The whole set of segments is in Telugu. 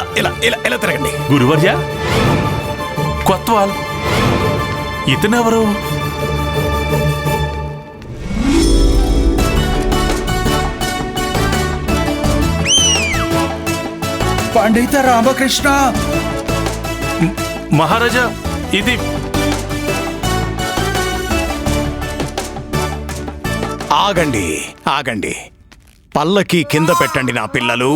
ఇలా ఇలా ఇలా ఇలా తిరగండి. గురువర్య? కొత్వాల్. ఇతనెవరు? పండిత రామకృష్ణ. మహారాజా ఇది ఆగండి ఆగండి. పల్లకి కింద పెట్టండి నా పిల్లలు.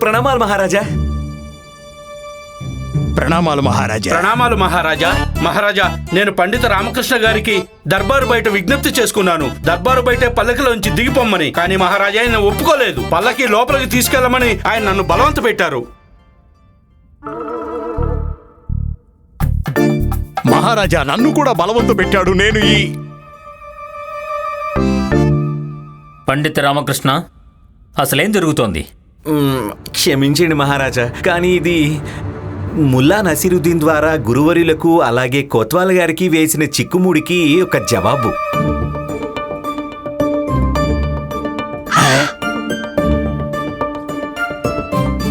ప్రణామాలు మహారాజా ప్రణామాలు మహారాజా. ప్రణామాలు మహారాజా. మహారాజా నేను పండిత రామకృష్ణ గారికి దర్బారు బయట విజ్ఞప్తి చేసుకున్నాను. దర్బారు బయట పల్లకిలోంచి దిగిపోమ్మని. కానీ మహారాజా ఆయన ఒప్పుకోలేదు. పల్లకి లోపలికి తీసుకెళ్ళమని ఆయన నన్ను బలవంత పెట్టారు. మహారాజా నన్ను కూడా బలవంతు పెట్టాడు నేను ఈ పండిత రామకృష్ణ అసలేం జరుగుతోంది? క్షమించండి మహారాజా కానీ ఇది ముల్లా నసీరుద్దీన్ ద్వారా గురువరులకు అలాగే కోత్వాల్ గారికి వేసిన చిక్కుముడికి ఒక జవాబు.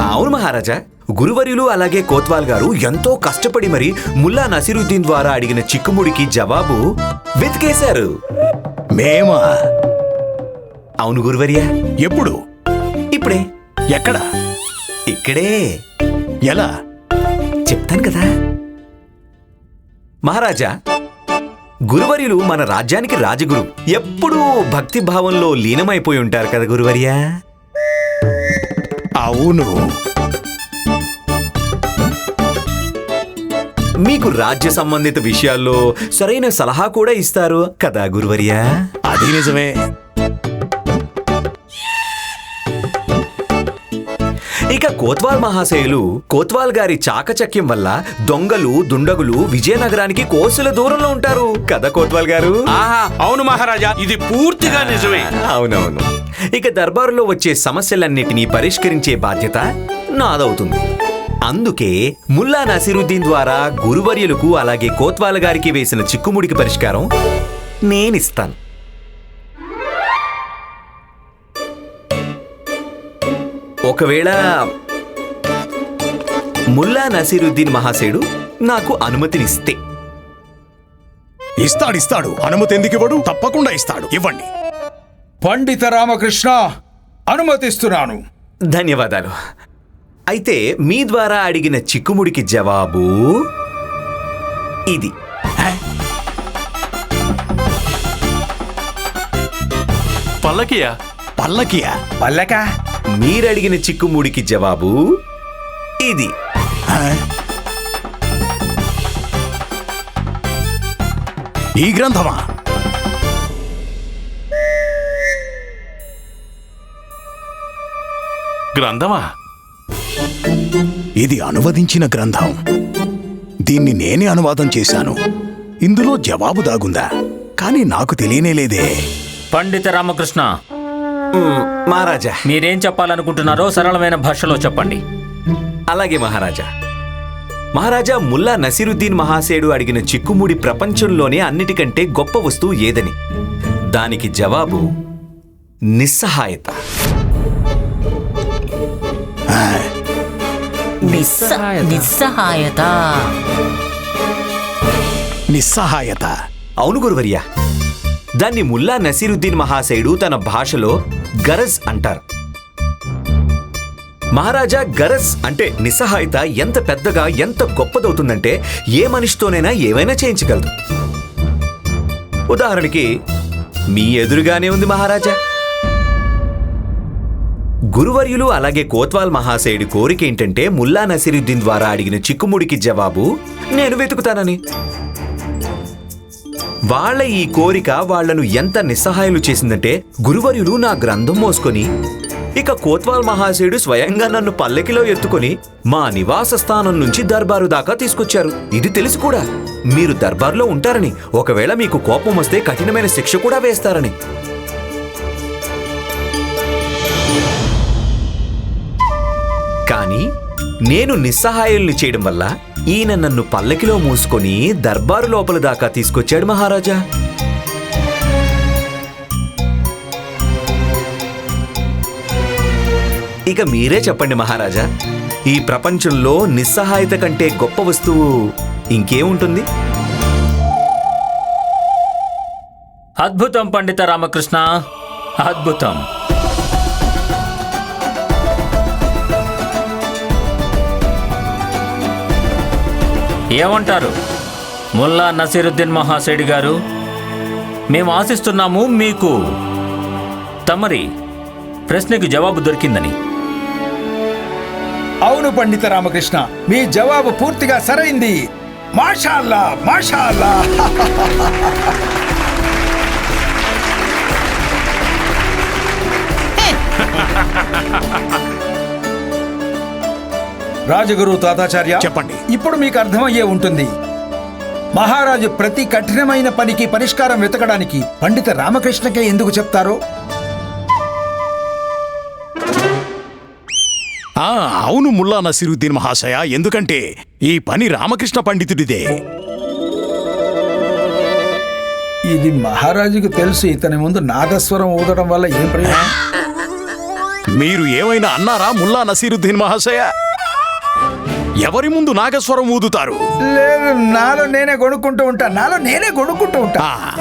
అవును మహారాజా గురువర్యులు అలాగే కోత్వాల్ గారు ఎంతో కష్టపడి మరి ముల్లా నసీరుద్దీన్ ద్వారా అడిగిన చిక్కుముడికి జవాబు వెతికేశారు. మేమా? అవును గురువర్య. ఎప్పుడు? ఇప్పుడే. ఎక్కడ? ఇక్కడే. ఎలా? చెప్తాను కదా. మహారాజా గురువర్యులు మన రాజ్యానికి రాజగురు. ఎప్పుడూ భక్తి భావంలో లీనమైపోయి ఉంటారు కదా గురువర్యా? అవును. మీకు రాజ్య సంబంధిత విషయాల్లో సరైన సలహా కూడా ఇస్తారు కదా గురువర్యా? అది నిజమే. ఇక కోత్వాల్ మహాశయులు కోత్వాల్ గారి చాకచక్యం వల్ల దొంగలు దుండగులు విజయనగరానికి కోసుల దూరంలో ఉంటారు. కదా కోత్వాల్ గారు? ఆహా అవును మహారాజా ఇది పూర్తిగా నిజమే. అవునవును. ఇక దర్బారులో వచ్చే సమస్యలన్నిటినీ పరిష్కరించే బాధ్యత నాదవుతుంది. అందుకే ముల్లా నసీరుద్దీన్ ద్వారా గురువర్యులకు అలాగే కోత్వాల గారికి వేసిన చిక్కుముడికి పరిష్కారం నేనిస్తాను. ఒకవేళ ముల్లా నసీరుద్దీన్ మహాశయుడు నాకు అనుమతినిస్తే. ఇస్తాడు ఇస్తాడు. అనుమతి ఎందుకు ఇవ్వడు? తప్పకుండా ఇస్తాడు. ఇవ్వండి. పండిత రామకృష్ణ అనుమతిస్తున్నాను. ధన్యవాదాలు. అయితే మీ ద్వారా అడిగిన చిక్కుముడికి జవాబు ఇది. పల్లకియా? పల్లకియా? పల్లక? మీరడిగిన చిక్కుముడికి జవాబు ఇది? ఈ గ్రంథమా? గ్రంథమా? ఇది అనువదించిన గ్రంథం. దీన్ని నేనే అనువాదం చేశాను. ఇందులో జవాబు దాగుందా? కానీ నాకు తెలియనేలేదే పండిత రామకృష్ణ మహారాజా. మీరేం చెప్పాలనుకుంటున్నారో సరళమైన భాషలో చెప్పండి. అలాగే మహారాజా. మహారాజా ముల్లా నసీరుద్దీన్ మహాశయుడు అడిగిన చిక్కుముడి ప్రపంచంలోనే అన్నిటికంటే గొప్ప వస్తువు ఏదని. దానికి జవాబు నిస్సహాయత. నిస్సహాయత. నిస్సహాయత. అవును గురువర్య. దాన్ని ముల్లా నసీరుద్దీన్ మహాశయుడు తన భాషలో గరజ్ అంటారు. మహారాజా గరజ్ అంటే నిస్సహాయత ఎంత పెద్దగా ఎంత గొప్పదవుతుందంటే ఏ మనిషితోనైనా ఏవైనా చేయించగలదు. ఉదాహరణకి మీ ఎదురుగానే ఉంది మహారాజా. గురువర్యులు అలాగే కోత్వాల్ మహాశయుడి కోరిక ఏంటంటే ముల్లా నసీరుద్దీన్ ద్వారా అడిగిన చిక్కుముడికి జవాబు నేను వెతుకుతానని. వాళ్ళ ఈ కోరిక వాళ్ళను ఎంత నిస్సహాయాలు చేసిందంటే గురువర్యులు నా గ్రంథం మోసుకొని ఇక కోత్వాల్ మహాశయుడు స్వయంగా నన్ను పల్లకిలో ఎత్తుకొని మా నివాస స్థానం నుంచి దర్బారు దాకా తీసుకొచ్చారు. ఇది తెలుసు కూడా. మీరు దర్బార్లో ఉంటారని ఒకవేళ మీకు కోపం వస్తే కఠినమైన శిక్ష కూడా వేస్తారని. నేను నిస్సహాయుల్ని చేయడం వల్ల ఈయన నన్ను పల్లకిలో మూసుకొని దర్బారు లోపల దాకా తీసుకొచ్చాడు మహారాజా. ఇక మీరే చెప్పండి మహారాజా ఈ ప్రపంచంలో నిస్సహాయత కంటే గొప్ప వస్తువు ఇంకేముంటుంది? అద్భుతం పండిత రామకృష్ణ. అద్భుతం. ఏమంటారు? ముల్లా నసీరుద్దీన్ మహాశయుడి గారు మేము ఆశిస్తున్నాము మీకు తమరి ప్రశ్నకు జవాబు దొరికిందని. అవును పండిత రామకృష్ణ మీ జవాబు పూర్తిగా సరైంది. మాషాల్లా మాషాల్లా. రాజగురు తాతాచార్య చెప్పండి. ఇప్పుడు మీకు అర్థమయ్యే ఉంటుంది. మహారాజు ప్రతి కఠినమైన పనికి పరిష్కారం వెతకడానికి పండిత రామకృష్ణకే ఎందుకు చెప్తారో? ఆ అవును ముల్లా నసీరుద్దీన్ మహాశయ ఎందుకంటే ఈ పని రామకృష్ణ పండితుడిదే. ఇది మహారాజుకు తెలుసు ఇతని ముందు నాదస్వరం ఊదడం వల్ల ఏం ప్రయోజనం? మీరు ఏమైనా అన్నారా ముల్లా నసీరుద్దీన్ మహాశయ? ఎవరి ముందు నాగస్వరం ఊదుతారు? లేదు నాలో నేనే కొనుక్కుంటూ ఉంటా. నాలో నేనే కొనుక్కుంటూ ఉంటా.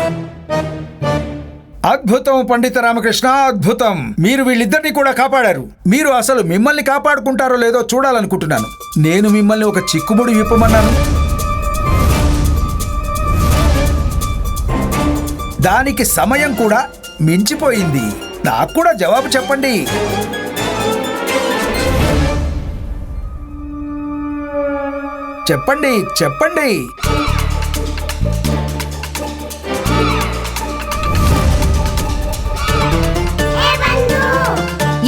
అద్భుతం పండిత రామకృష్ణ అద్భుతం. మీరు వీళ్ళిద్దరిని కూడా కాపాడారు. మీరు అసలు మిమ్మల్ని కాపాడుకుంటారో లేదో చూడాలనుకుంటున్నాను. నేను మిమ్మల్ని ఒక చిక్కుముడి విప్పమన్నాను. దానికి సమయం కూడా మించిపోయింది. నాకు కూడా జవాబు చెప్పండి. చెప్పండి చెప్పండి.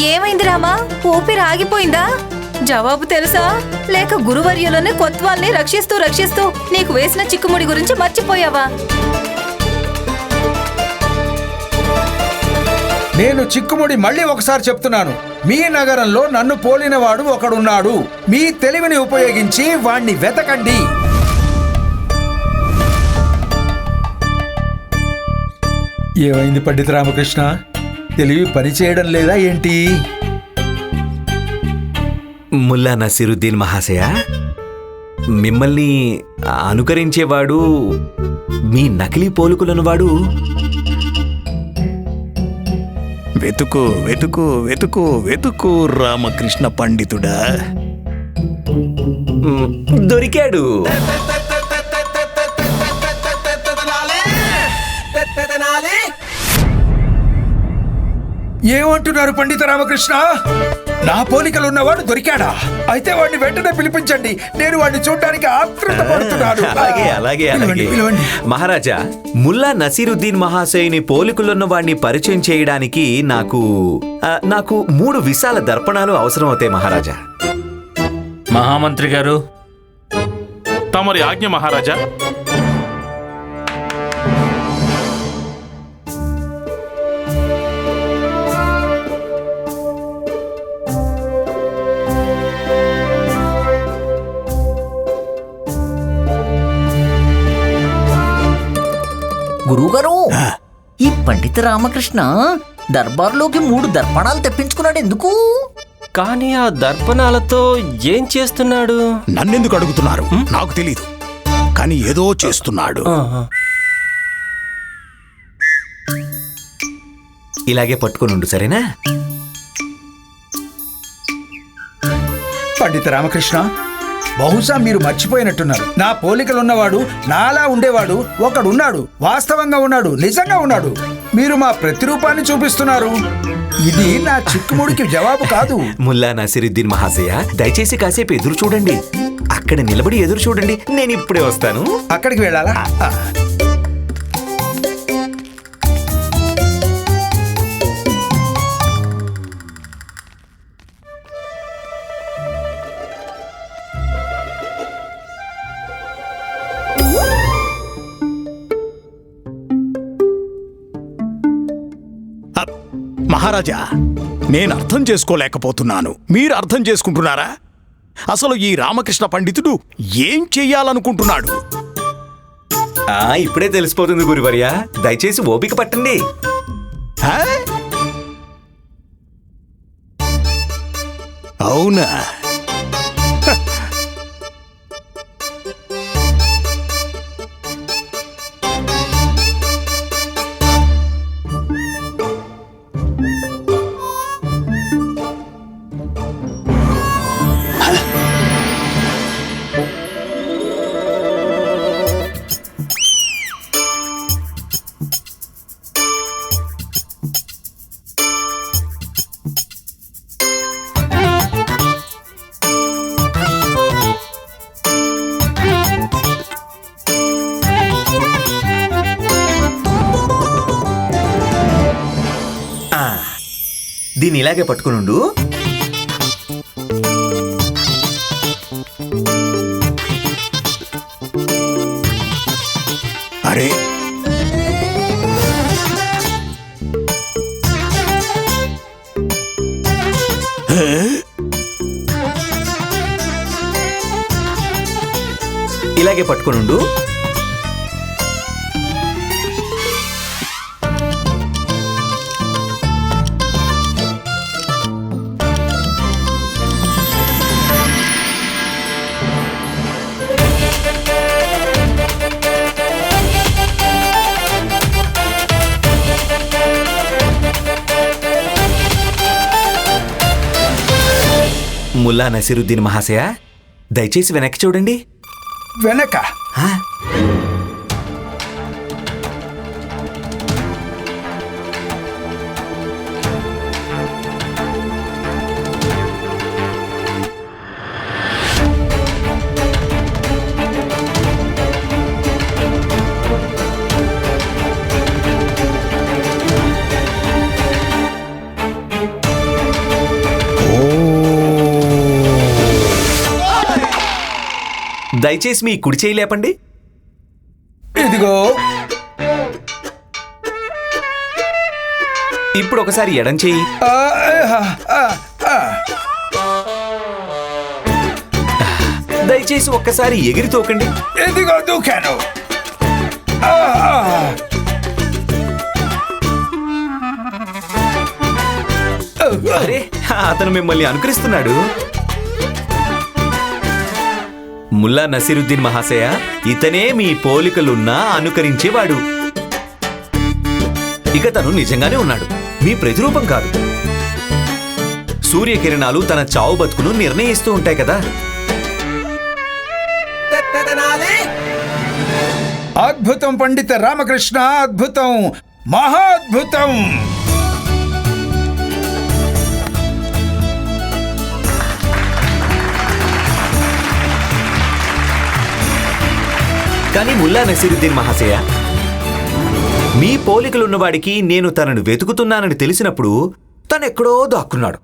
ఏమైంది రామా? ఊపిరి ఆగిపోయిందా? జవాబు తెలుసా? లేక గురువర్యులను కొత్వాల్ని రక్షిస్తూ రక్షిస్తూ నీకు వేసిన చిక్కుముడి గురించి మర్చిపోయావా? నేను చిక్కుముడి మళ్ళీ ఒకసారి చెప్తున్నాను. మీ నగరంలో నన్ను పోలినవాడు ఒకడున్నాడు. మీ తెలివిని ఉపయోగించి వాణ్ణి వెతకండి. ఏమైంది పండిత రామకృష్ణ? తెలివి పనిచేయడం లేదా ఏంటి? ముల్లా నసీరుద్దీన్ మహాశయ మిమ్మల్ని అనుకరించేవాడు మీ నకిలీ పోలుకులను వాడు వెతుకు వెతుకు వెతుకు వెతుకు రామకృష్ణ పండితుడా. దొరికాడు. ఏమంటున్నారు పండిత రామకృష్ణ? నా పోలికలు ఉన్నవాడు దొరికాడా? అయితే వాడిని వెంటనే పిలిపించండి. నేను వాడిని చూడడానికి ఆతృత పడుతున్నాను. అలాగే అలాగే అలాగే. మహారాజా ముల్లా నసీరుద్దీన్ మహాశయుని పోలికలున్న వాడిని పరిచయం చేయడానికి నాకు నాకు మూడు విశాల దర్పణాలు అవసరం అవుతాయి మహారాజా. మహామంత్రి గారు తమరి ఆజ్ఞ మహారాజా. పండిత రామకృష్ణ దర్బార్లోకి మూడు దర్పణాలు తెప్పించుకున్నాడు ఎందుకు? కానీ ఆ దర్పణాలతో ఏం చేస్తున్నాడు? నన్నెందుకు అడుగుతున్నారు? నాకు తెలీదు. కానీ ఏదో చేస్తున్నాడు. ఇలాగే పట్టుకుని ఉండు సరేనా? పండిత రామకృష్ణ బహుశా మీరు మర్చిపోయినట్టున్నారు. నా పోలికలున్నవాడు నాలా ఉండేవాడు ఒకడున్నాడు వాస్తవంగా ఉన్నాడు నిజంగా ఉన్నాడు. మీరు మా ప్రతిరూపాన్ని చూపిస్తున్నారు. ఇది నా చిక్కుముడికి జవాబు కాదు. ముల్లా నసీరుద్దీన్ మహాశయ దయచేసి కాసేపు ఎదురు చూడండి. అక్కడ నిలబడి ఎదురు చూడండి. నేను ఇప్పుడే వస్తాను. అక్కడికి వెళ్ళాలా? మహారాజా నేను అర్థం చేసుకోలేకపోతున్నాను. మీరు అర్థం చేసుకుంటున్నారా? అసలు ఈ రామకృష్ణ పండితుడు ఏం చెయ్యాలనుకుంటున్నాడు? ఆ ఇప్పుడే తెలిసిపోతుంది గురువర్య. దయచేసి ఓపిక పట్టండి? అవునా? దీన్ని ఇలాగే పట్టుకునుండు అరే. ఇలాగే పట్టుకునుండు ముల్లా నసీరుద్దీన్ మహాశయ? దయచేసి వెనక్కి చూడండి. వెనక? దయచేసి మీ కుడి చేయి లేపండి. ఇదిగో. ఇప్పుడు ఒకసారి ఎడం చేయి. దయచేసి ఒక్కసారి ఎగిరి తోకండి. ఇదిగో దూకాను. అరే అతను మిమ్మల్ని అనుకరిస్తున్నాడు. ముల్లా నసీరుద్దీన్ మహాశయ ఇతనే మీ పోలికలున్నా అనుకరించేవాడు. ఇక తను నిజంగానే ఉన్నాడు. మీ ప్రతిరూపం కాదు. సూర్యకిరణాలు తన చావు బతుకును నిర్ణయిస్తూ ఉంటాయి కదా. అద్భుతం పండిత రామకృష్ణ అద్భుతం మహా కానీ ముల్లా నసీరుద్దీన్ మహాశయ మీ పోలికలున్నవాడికి నేను తనను వెతుకుతున్నానని తెలిసినప్పుడు తనెక్కడో దాక్కున్నాడు.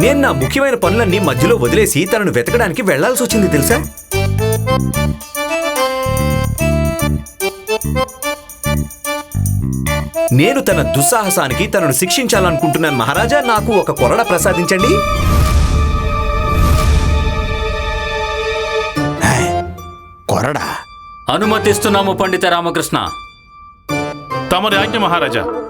నేను నా ముఖ్యమైన పనులన్నీ మధ్యలో వదిలేసి తనను వెతకడానికి వెళ్ళాల్సి వచ్చింది తెలుసా? నేను తన దుస్సాహసానికి తనను శిక్షించాలనుకుంటున్నాను మహారాజా. నాకు ఒక కొరడ ప్రసాదించండి. అనుమతిస్తున్నాము పండిత రామకృష్ణ. తమరి ఆజ్ఞ మహారాజా.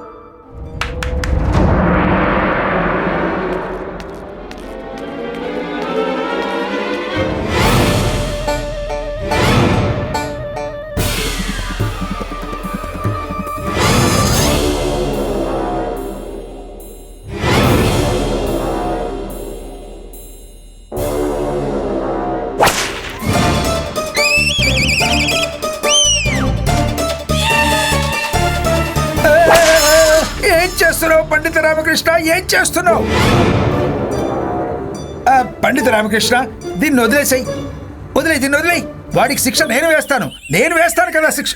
పండిత రామకృష్ణ ఏం చేస్తున్నావు? ఆ, పండిత రామకృష్ణ దీన్ని వదిలేసాయి. వదిలే దీన్ని వదిలేయి. వాడికి శిక్ష నేను వేస్తాను. నేను వేస్తాను కదా శిక్ష.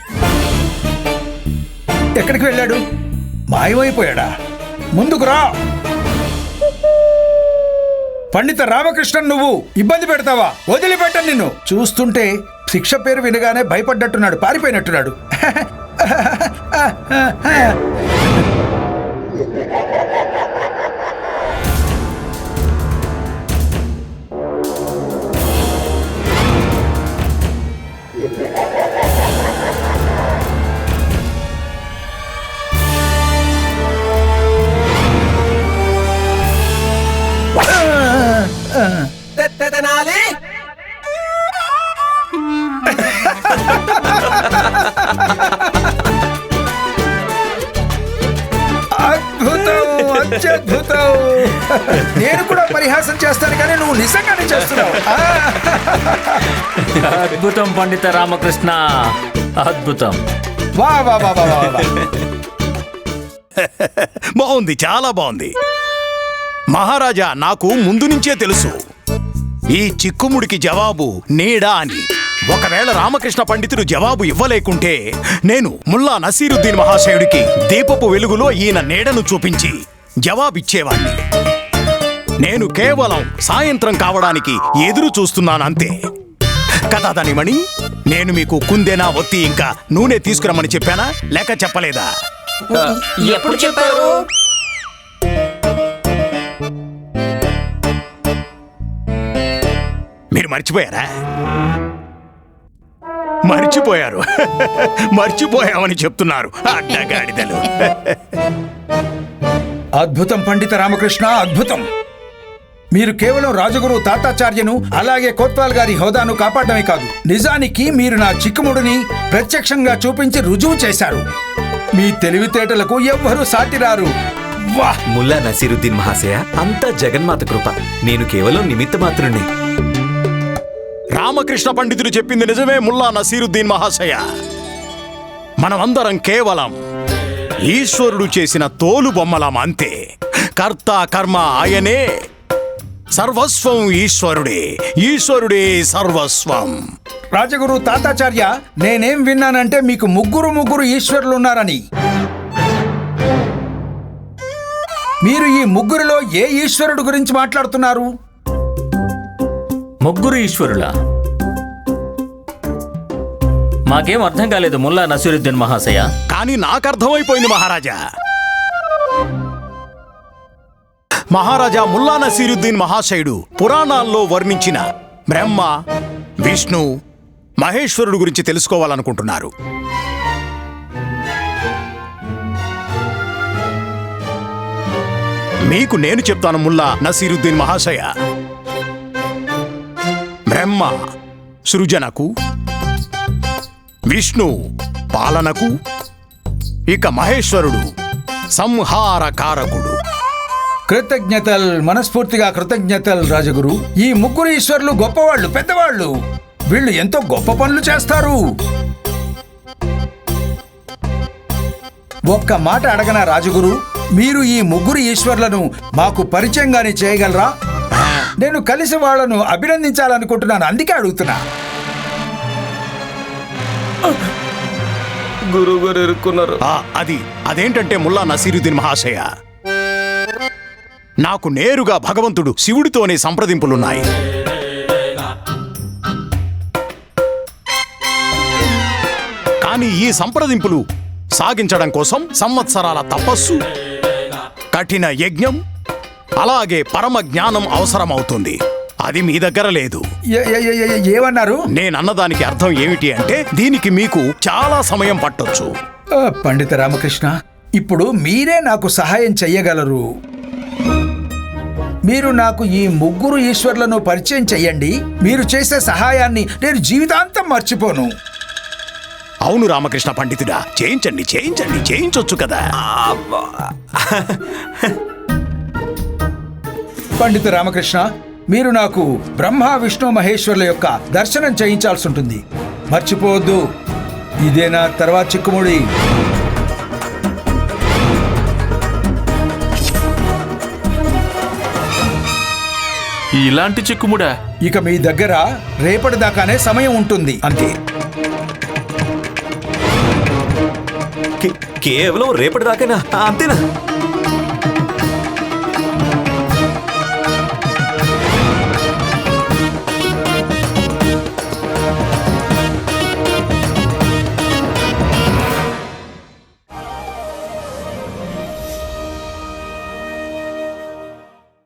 ఎక్కడికి వెళ్ళాడు? మాయమైపోయాడా? ముందుకు రా. పండిత రామకృష్ణన్ నువ్వు ఇబ్బంది పెడతావా? వదిలిపెట్టను నిన్ను. చూస్తుంటే శిక్ష పేరు వినగానే భయపడ్డట్టున్నాడు పారిపోయినట్టున్నాడు. Ha ha ha ha! అత్యద్భుతం. నేను కూడా పరిహాసం చేస్తాను కానీ నువ్వు నిజంగానే చేస్తున్నావు. అద్భుతం పండిత రామకృష్ణ. అద్భుతం. వా వా వా వా వా వా. బాగుంది చాలా బాగుంది. మహారాజా నాకు ముందు నుంచే తెలుసు. ఈ చిక్కుముడికి జవాబు నీడా అని. ఒకవేళ రామకృష్ణ పండితుడు జవాబు ఇవ్వలేకుంటే నేను ముల్లా నసీరుద్దీన్ మహాశయుడికి దీపపు వెలుగులో ఈయన నీడను చూపించి జవాబిచ్చేవాణ్ణి. నేను కేవలం సాయంత్రం కావడానికి ఎదురు చూస్తున్నానంతే. కదా దానిమణి నేను మీకు కుందేనా ఒత్తి ఇంకా నూనె తీసుకురమ్మని చెప్పానా? లేక చెప్పలేదా? ఎప్పుడు చెప్పారు? మీరు మర్చిపోయారా? మర్చిపోయారు. మర్చిపోయామని చెప్తున్నారు అడ్డగాడిదలు. అద్భుతం పండిత రామకృష్ణ అద్భుతం. మీరు కేవలం రాజగురు తాతాచార్యను అలాగే కోత్వాల్ గారి హోదాను కాపాడమే కాదు నిజానికి మీరు నా చిక్కుముడిని ప్రత్యక్షంగా చూపించి రుజువు చేశారు. మీ తెలివితేటలకు ఎవ్వరూ సాటిరారు వాహ్! ముల్లా నసీరుద్దీన్ మహాశయ అంతా జగన్మాత కృప. నేను కేవలం నిమిత్త మాత్రుణ్ణి రామకృష్ణ పండితుడు చెప్పింది నిజమే ముల్లా నసీరుద్దీన్ మహాశయ. మనమందరం కేవలం ఈశ్వరుడు చేసిన తోలు బొమ్మలం అంతే కర్త కర్మ ఆయనే. సర్వస్వం ఈశ్వరుడే. ఈశ్వరుడే సర్వస్వం. రాజగురు తాతాచార్య నేనేం విన్నానంటే మీకు ముగ్గురు ముగ్గురు ఈశ్వరులు ఉన్నారని మీరు ఈ ముగ్గురిలో ఏ ఈశ్వరుడు గురించి మాట్లాడుతున్నారు? ముగ్గురు ఈశ్వరులా? మాకేం అర్థం కాలేదు ముల్లా నసీరుద్దీన్ మహాశయ. కానీ నాకు అర్థమైపోయింది మహారాజా. మహారాజా ముల్లా నసీరుద్దీన్ మహాశయుడు పురాణాల్లో వర్ణించిన బ్రహ్మ విష్ణు మహేశ్వరుడు గురించి తెలుసుకోవాలనుకుంటున్నారు. మీకు నేను చెప్తాను ముల్లా నసీరుద్దీన్ మహాశయ. బ్రహ్మ సృజనకు విష్ణు పాలనకు ఇక మహేశ్వరుడు సంహారకారకుడు. కృతజ్ఞతలు మనస్ఫూర్తిగా కృతజ్ఞతలు రాజగురు. ఈ ముగ్గురు ఈశ్వరులు గొప్పవాళ్ళు పెద్దవాళ్ళు. వీళ్ళు ఎంతో గొప్ప పనులు చేస్తారు. ఒక్క మాట అడగన రాజగురు? మీరు ఈ ముగ్గురు ఈశ్వర్లను మాకు పరిచయంగానే చేయగలరా? నేను కలిసి వాళ్ళను అభినందించాలనుకుంటున్నాను అందుకే అడుగుతున్నా. గురువు గారు ఇరుక్కున్నారు. ఆ, అది అదేంటంటే ముల్లా నసీరుద్దీన్ మహాశయ? నాకు నేరుగా భగవంతుడు శివుడితోనే సంప్రదింపులున్నాయి. కానీ ఈ సంప్రదింపులు సాగించడం కోసం సంవత్సరాల తపస్సు కఠిన యజ్ఞం అలాగే పరమ జ్ఞానం అవసరమవుతుంది. అది మీ దగ్గర లేదు. ఏమన్నారు? నేనన్నదానికి అర్థం ఏమిటి అంటే దీనికి మీకు చాలా సమయం పట్టొచ్చు. పండిత రామకృష్ణ ఇప్పుడు మీరే నాకు సహాయం చెయ్యగలరు. మీరు నాకు ఈ ముగ్గురు ఈశ్వర్లను పరిచయం చెయ్యండి. మీరు చేసే సహాయాన్ని నేను జీవితాంతం మర్చిపోను. అవును రామకృష్ణ పండితుడా చేయించండి చేయించండి చేయించొచ్చు కదా. పండిత రామకృష్ణ మీరు నాకు బ్రహ్మ విష్ణు మహేశ్వర్ల యొక్క దర్శనం చేయించాల్సి ఉంటుంది. మర్చిపోవద్దు. ఇదేనా తర్వాత చిక్కుముడి. ఇలాంటి చిక్కుముడా? ఇక మీ దగ్గర రేపటి దాకానే సమయం ఉంటుంది. అంతే. కేవలం రేపటి దాకేనా? అంతేనా?